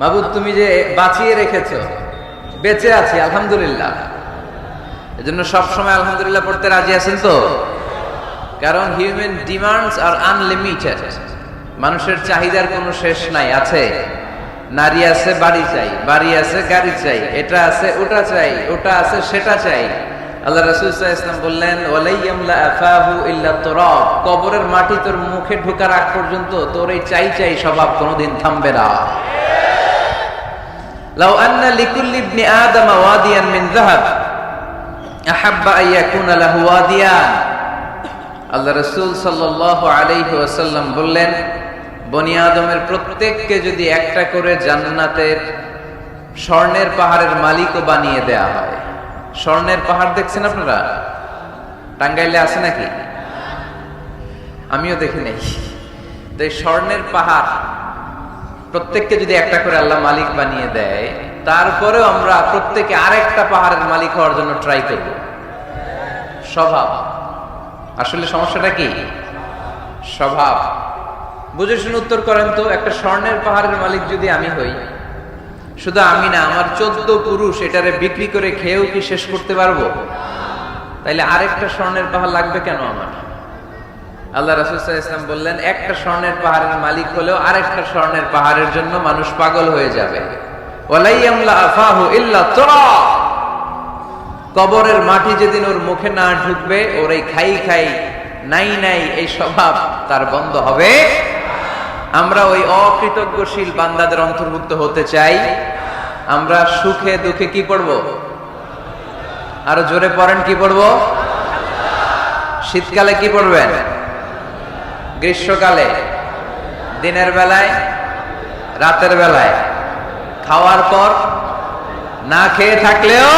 মাবুদ, তুমি যে বাঁচিয়ে রেখেছ, বেঁচে আছি, আলহামদুলিল্লাহ। এজন্য সবসময় আলহামদুলিল্লাহ পড়তে রাজি আছেন তো? কারণ হিউম্যান ডিমান্ডস আর আনলিমিটেড মানুষের চাহিদার কোনো শেষ নাই, আছে। নারী আছে, বাড়ি চাই, বাড়ি আছে, গাড়ি চাই, এটা আছে, ওটা চাই, ওটা আছে, সেটা চাই। আল্লাহ রাসূল ওয়াসাল্লাম বললেন ওয়ালাইয়ামলা আফাহু ইল্লা কবরের মাটি তোর মুখে ঢোকার আগ পর্যন্ত তোর এই চাই চাই স্বভাব কোনোদিন থামবে না। লাউ আন্না লিকুল্লি ইবনি আদম ওয়াদিয়ান মিন যাহাব। আহাব্বা আন ইয়াকুনা লাহু ওয়াদিয়ান আল্লাহ রাসূল সাল্লাল্লাহু আলাইহি ওয়াসাল্লাম বললেন, বনি আদমের প্রত্যেককে যদি একটা করে জান্নাতের স্বর্ণের পাহাড়ের মালিকও বানিয়ে দেয়া হয়। স্বর্ণের পাহাড় দেখছেন আপনারা? টাঙ্গাইলে আছে নাকি? আমিও দেখি নাই। তো এই স্বর্ণের পাহাড় প্রত্যেককে যদি একটা করে আল্লাহ মালিক বানিয়ে দেয়, তারপরেও আমরা প্রত্যেকে আরেকটা পাহাড়ের মালিক হওয়ার জন্য ট্রাই করব। স্বভাব। আসলে সমস্যাটা কি? স্বভাব। বুঝে শুনে উত্তর করেন তো, একটা স্বর্ণের পাহাড়ের মালিক যদি আমি হই, শুধু আমি না, আমার চোদ্দ পুরুষ, এটারে বিক্রি করে খেয়েও কি শেষ করতে পারব? তাইলে আরেকটা স্বর্ণের পাহাড় লাগবে কেন আমার? আল্লাহ রাসুল ইসলাম বললেন, একটা স্বর্ণের পাহাড়ের মালিক হলেও আরেকটা স্বর্ণের পাহাড়ের জন্য মানুষ পাগল হয়ে যাবে। কবরের মাটি যেদিন ওর মুখে না ঢুকবে, ওর এই খাই খাই, নাই নাই এই স্বভাব তার বন্ধ হবে। আমরা ওই অকৃতজ্ঞশীল বান্দাদের অন্তর্ভুক্ত হতে চাই। আমরা সুখে দুঃখে কি পড়ব? আরও জোরে পড়েন কি পড়ব? শীতকালে কি পড়বেন? গ্রীষ্মকালে দিনের বেলায় রাতের বেলায়। খাওয়ার পর না খেয়ে থাকলেও